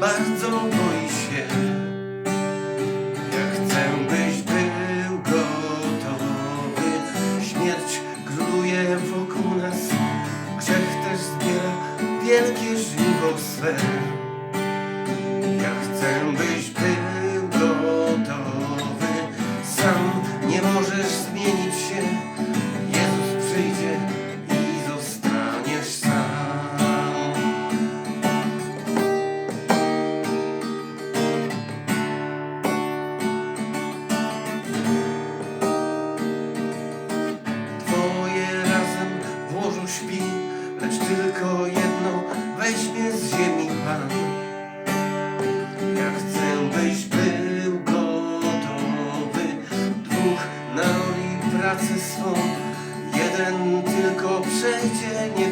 bardzo boi się. Ja chcę, byś był gotowy. Śmierć króluje wokół nas, grzech też zbiera wielkie żniwo swe. Ja chcę, byś tylko jedną, weź mnie z ziemi Pan. Ja chcę, byś był gotowy, dwóch na oli pracy swą, jeden tylko przejdzie nie